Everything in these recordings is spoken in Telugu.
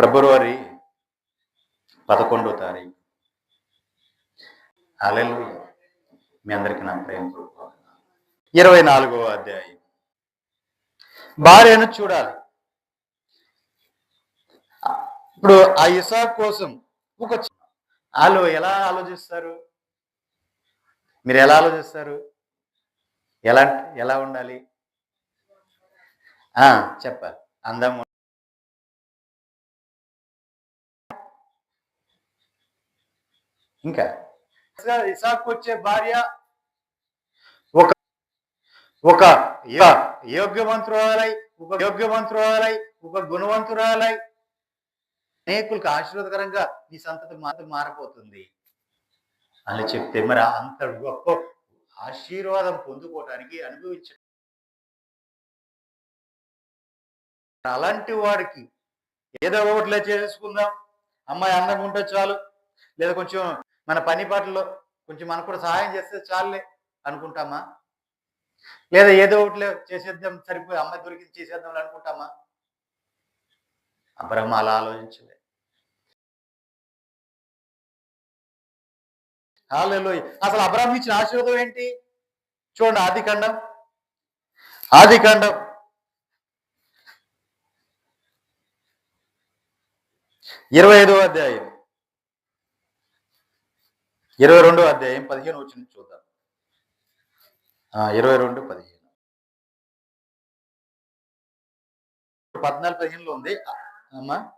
ఫిబ్రవరి పదకొండో తారీఖు. అలెలు మీ అందరికీ నా ప్రేమ ఇరవై నాలుగవ అధ్యాయం. భార్యను చూడాలి. ఇప్పుడు ఆ ఇసాక్ కోసం ఒక వాళ్ళు ఎలా ఆలోచిస్తారు? మీరు ఎలా ఆలోచిస్తారు? ఎలా ఎలా ఉండాలి? ఆ చెప్పాలి. అందం ఇంకా ఇసాకు వచ్చే భార్య ఒక ఒక యోగ్యవంతురాలై ఒక యోగ్యవంతురాలై ఒక గుణవంతురాలై అనేకులకు ఆశీర్వాదకరంగా నీ సంతతి మాత్రం మారిపోతుంది అని చెప్తే మరి అంత గొప్ప ఆశీర్వాదం పొందుకోవడానికి అనుభవించ అలాంటి వాడికి ఏదో ఒకటిలే చేసుకుందాం. అమ్మాయి అందంగా ఉంటే చాలు. లేదా కొంచెం మన పని పాటల్లో కొంచెం మనకు కూడా సహాయం చేస్తే చాలులే అనుకుంటామా? లేదా ఏదో ఒకటి చేసేద్దాం సరిపోయి అమ్మాయి దొరికింది చేసేద్దాం అనుకుంటామా? అబ్రహ్మ అలా ఆలోచించలే. హల్లెలూయా అసలు అబ్రహం ఇచ్చిన ఆశీర్వాదం ఏంటి? చూడండి ఆది ఖండం. ఆది ఖండం. ఇరవై ఐదో అధ్యాయం. ఇరవై రెండో అధ్యాయం పదిహేను వచ్చింది చూద్దాం. ఇరవై రెండు పదిహేను. పద్నాలుగు పదిహేనులో ఉంది. అమ్మా.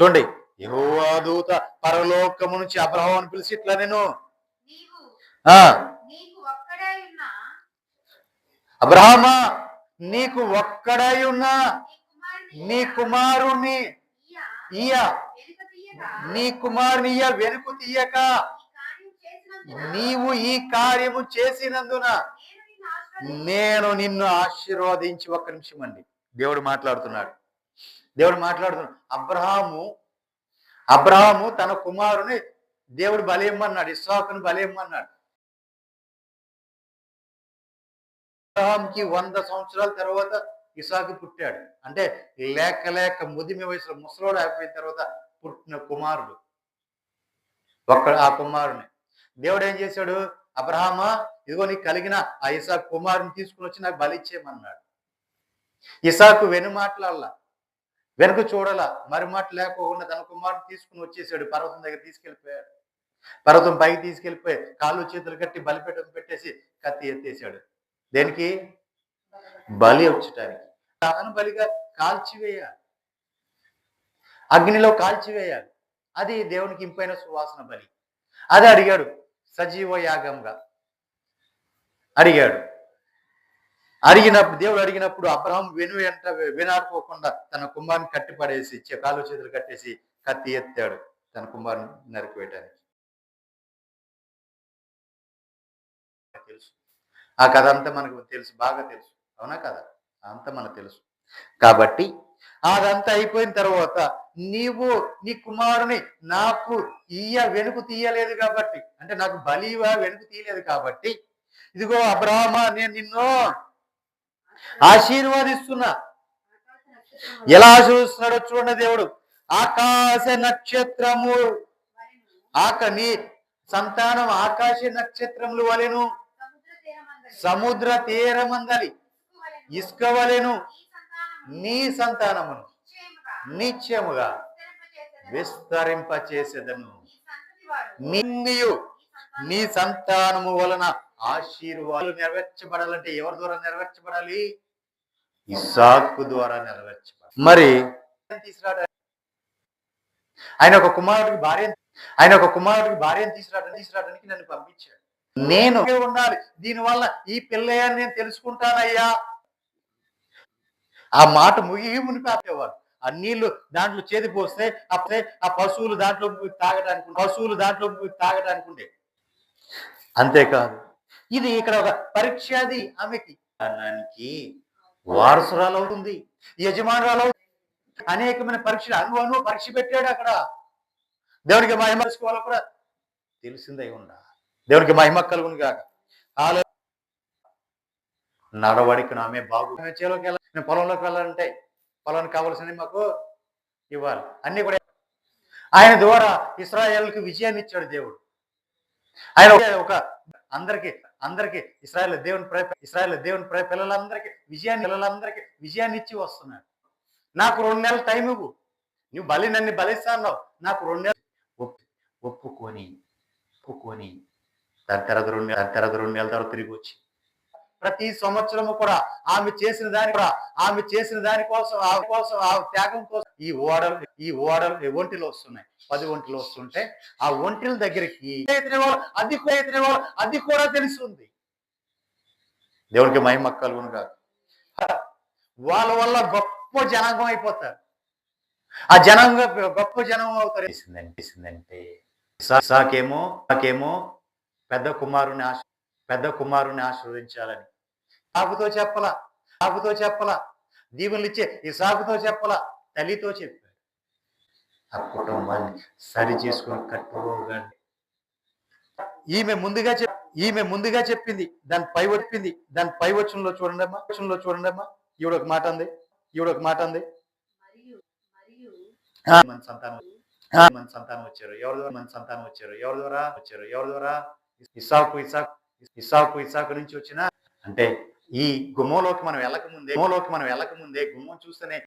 చూడండి. యెహోవా దూత పరలోకము నుంచి అబ్రహం అని పిలిచి ఇట్లా నేను. ఆ. అబ్రహమా నీకు ఒక్కడై ఉన్నా. నీ కుమారుణ్ణి ఇయ నీ కుమారుని వెనుకు తీయక. నీవు ఈ కార్యము చేసినందున నేను నిన్ను ఆశీర్వదించి ఒక ఒక్క నిమిషం అండి. దేవుడు మాట్లాడుతున్నాడు. దేవుడు మాట్లాడుతున్నాడు. అబ్రహాము అబ్రహాము తన కుమారుని దేవుడు బలేమ్మన్నాడు. ఇస్సాకును బలేమ్మన్నాడు. అబ్రహాంకి వంద సంవత్సరాల తర్వాత ఇసాకు పుట్టాడు. అంటే లేక లేక ముదిమి వయసులో ముసలోడు అయిపోయిన తర్వాత పుట్టిన కుమారుడు. ఒక్క ఆ కుమారుని దేవుడు ఏం చేశాడు? అబ్రహామ ఇదిగో నీకు కలిగిన ఆ ఇసాకు కుమారుని తీసుకుని వచ్చి నాకు బలిచ్చేయమన్నాడు ఇసాకు వెను మాట్లాడాల. వెనుక చూడాల. మరి మాట లేకోకుండా తన కుమారుని తీసుకుని వచ్చేసాడు. పర్వతం దగ్గర తీసుకెళ్ళిపోయాడు. పర్వతం పైకి తీసుకెళ్ళిపోయి కాళ్ళు చేతులు కట్టి బలిపెట్టం పెట్టేసి కత్తి ఎత్తేసాడు. దేనికి? బలి వచ్చటానికి. అతను బలిగా కాల్చివేయాలి. అగ్నిలో కాల్చివేయాలి. అది దేవునికి ఇంపైన సువాసన బలి. అది అడిగాడు సజీవ యాగంగా. అడిగాడు. అడిగినప్పుడు దేవుడు అడిగినప్పుడు అబ్రహం వెను వెంట వినాడుకోకుండా తన కుమారుని కట్టిపడేసి చే- కాలు చేతులు కట్టేసి కత్తి ఎత్తాడు తన కుమారుని నరికివేయటానికి తెలుసు. ఆ కథ అంతా మనకు తెలుసు. బాగా తెలుసు. అవునా కదా? అంతా మనకు తెలుసు. కాబట్టి అదంతా అయిపోయిన తర్వాత నీవు నీ కుమారుని నాకు ఇయ్య వెనుక తీయలేదు కాబట్టి అంటే నాకు బలివా వెనుక తీయలేదు కాబట్టి ఇదిగో అబ్రహమా నేను నిన్ను ఆశీర్వాదిస్తున్నా. ఎలా ఆశీర్వదిస్తున్నాడో చూడండి దేవుడు. ఆకాశ నక్షత్రము. ఆక నీ సంతానం ఆకాశ నక్షత్రములు వలెను. సముద్ర తీరమందలి. సముద్ర తీరమందలి. ఇసుక వలెను సంతానము నీ సంతానమును నిశ్చయముగా నిత్యముగా విస్తరింపచేసేదను. ఈ నిన్నియు నీ సంతానము వలన ఆశీర్వాదాలు నెరవేర్చబడాలంటే ఎవరి ద్వారా నెరవేర్చబడాలి? ఇసాకు ద్వారా నెరవేర్చబడాలి. మరి ఆయన ఒక కుమారుడికి భార్య ఆయన ఒక కుమారుడికి భార్యను తీసుకురావడానికి తీసుకురావడానికి నన్ను పంపించాడు. నేను ఉండాలి దీనివల్ల ఈ పిల్లయ్యని నేను తెలుసుకుంటానయ్యా. ఆ మాట ముగి మునిపేవారు ఆ నీళ్ళు దాంట్లో చేతి పోస్తే అప్పుడే ఆ పశువులు దాంట్లో తాగడానికి పశువులు దాంట్లో తాగడానికి ఉండే. అంతేకాదు ఇది ఇక్కడ ఒక పరీక్ష అది ఆమెకి. అన్నానికి వారసురాలు అవుతుంది యజమానురాలు అనేకమైన పరీక్షలు అను అను పరీక్ష పెట్టాడు అక్కడ. దేవునికి మహిమ తెలుసుకోవాలో కూడా తెలిసిందై ఉండా. దేవునికి మహిమ కలుగును కాక ఆలో నడవడికి ఆమె బాగు నేను చేలోకి నేను పొలంలోకి వెళ్ళాలంటే పొలానికి కావాల్సినవి మాకు ఇవ్వాలి. అన్ని కూడా ఆయన ద్వారా ఇస్రాయేల్కి విజయాన్ని ఇచ్చాడు దేవుడు. ఆయన ఒక- అందరికి అందరికి ఇస్రాయల్ దేవుని ప్ర- ఇస్రాయల్ దేవుని ప్ర- పిల్లలందరికీ విజయాన్ని పిల్లలందరికీ విజయాన్ని ఇచ్చి వస్తున్నాడు. నాకు రెండు నెలల టైం ఇవ్వు. నువ్వు బలి నన్ను బలిస్తాన్నావు నాకు రెండు నెలలు ఒప్పు ఒప్పుకొని ఒప్పుకొని దాని తర్వాత రెండు దాని తర్వాత రెండు నెలల తర్వాత తిరిగి వచ్చి ప్రతి సంవత్సరము కూడా ఆమె చేసిన దాని కూడా ఆమె చేసిన దాని కోసం ఆ కోసం ఆ త్యాగం కోసం ఈ ఓడలు ఈ ఓడలు ఒంటిలు వస్తున్నాయి? పది ఒంటిలు వస్తుంటే ఆ ఒంటిల దగ్గరికి అది కూడా అది కూడా తెలుస్తుంది. దేవునికి మహిమ కలుగును కాదు వాళ్ళ వల్ల గొప్ప జనాంగం అయిపోతారు. ఆ జనాంగం గొప్ప జనం అవుతారు. అంటే సాకేమో మాకేమో పెద్ద కుమారుని ఆశ పెద్ద కుమారుని ఆశీర్వదించాలని. సాగుతో చెప్పలా? సాగుతో చెప్పలా? దీవులు ఇచ్చే ఈ సాగుతో చెప్పలా? తల్లితో చెప్పాడు. ఆ కుటుంబాన్ని సరి చేసుకుని కట్టుకోగండి ఈమె ముందుగా చెప్ ఈమె ముందుగా చెప్పింది దాని పై చెప్పింది దాని పై వచ్చంలో చూడండి అమ్మా వచ్చంలో చూడండి అమ్మా. ఈవిడ ఒక మాట అంది ఈవిడ ఒక మాట అంది. మన సంతానం మన సంతానం వచ్చారు. ఎవరి ద్వారా? మన సంతానం వచ్చారు. ఎవరి ద్వారా? వచ్చారు. ఎవరి ద్వారా? ఇసాకు ఇసాకు ఇసాకు ఇసాకు నుంచి వచ్చిన అంటే ఈ గుమ్మంలోకి మనం వెళ్ళక ముందే గుమ్మంలోకి మనం వెళ్ళక ముందే గుమ్మం చూస్తేనే